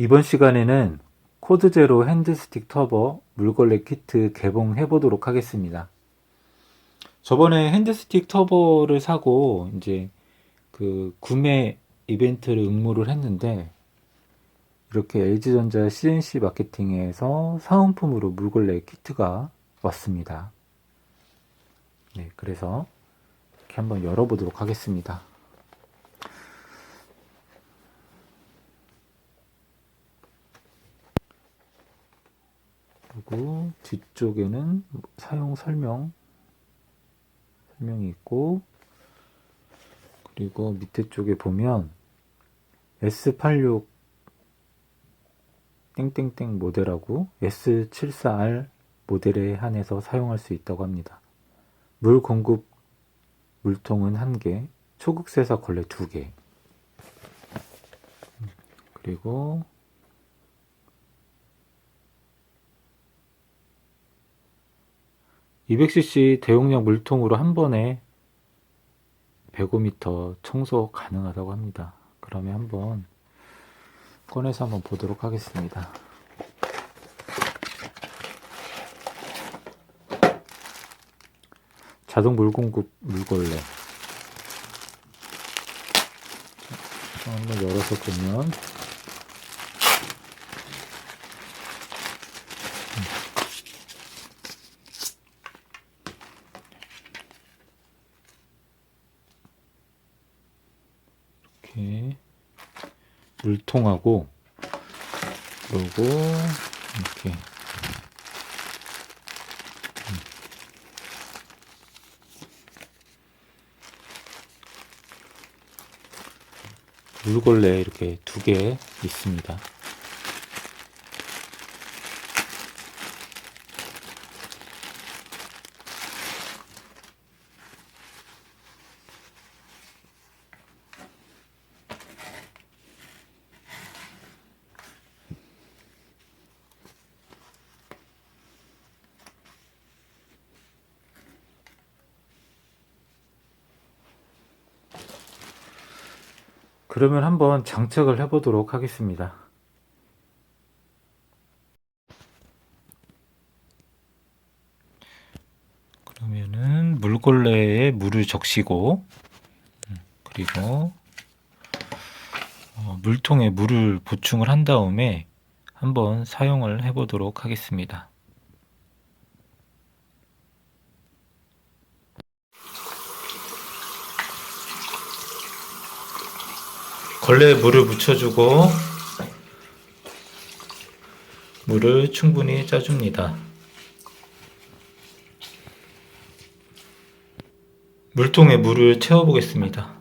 이번 시간에는 코드제로 핸드스틱 터버 물걸레 키트 개봉해 보도록 하겠습니다. 저번에 핸드스틱 터버를 사고 이제 그 구매 이벤트를 응모를 했는데 이렇게 LG전자 CNC 마케팅에서 사은품으로 물걸레 키트가 왔습니다. 네, 그래서 이렇게 한번 열어보도록 하겠습니다. 그리고 뒤쪽에는 사용 설명 설명이 있고 그리고 밑에 쪽에 보면 S86 땡땡땡 모델하고 S74R 모델에 한해서 사용할 수 있다고 합니다. 물 공급 물통은 1개, 초극세사 걸레 2개. 그리고 (200cc) 대용량 물통으로 한 번에 105m 청소 가능하다고 합니다. 그러면 한번 꺼내서 한번 보도록 하겠습니다. 자동 물 공급 물걸레. 자, 한번 열어서 보면 이렇게 물통하고 그리고 이렇게 물걸레 이렇게 두 개 있습니다. 그러면 한번 장착을 해보도록 하겠습니다. 그러면은 물걸레에 물을 적시고 음, 그리고 어, 물통에 물을 보충을 한 다음에 한번 사용을 해보도록 하겠습니다. 걸레에 물을 묻혀주고 물을 충분히 짜줍니다. 물통에 물을 채워보겠습니다.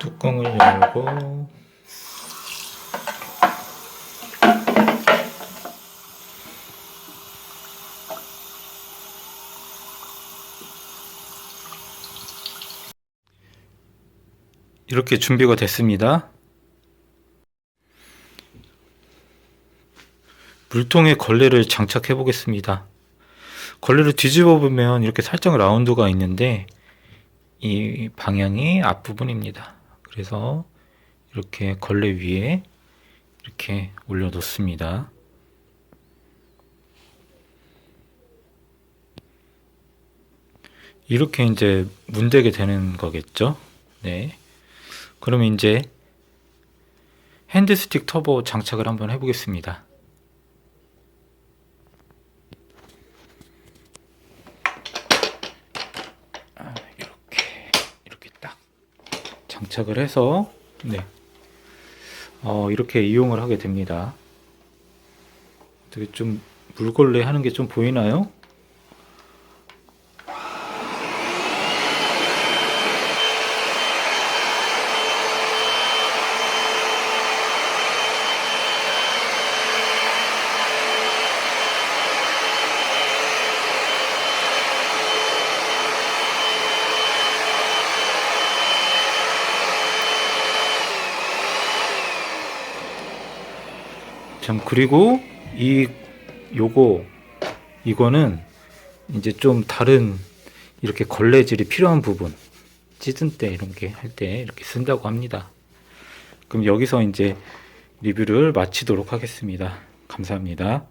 뚜껑을 열고 이렇게 준비가 됐습니다. 물통에 걸레를 장착해 보겠습니다. 걸레를 뒤집어 보면 이렇게 살짝 라운드가 있는데 이 방향이 앞부분입니다. 그래서 이렇게 걸레 위에 이렇게 올려 놓습니다. 이렇게 이제 문대게 되는 거겠죠? 네. 그러면 이제 핸드스틱 터보 장착을 한번 해보겠습니다. 아, 이렇게 이렇게 딱 장착을 해서 네, 어, 이렇게 이용을 하게 됩니다. 되게 좀 물걸레 하는 게 좀 보이나요? 참 그리고 이 요거 이거는 이제 좀 다른 이렇게 걸레질이 필요한 부분 찌든 때 이런 게 할 때 이렇게 쓴다고 합니다. 그럼 여기서 이제 리뷰를 마치도록 하겠습니다. 감사합니다.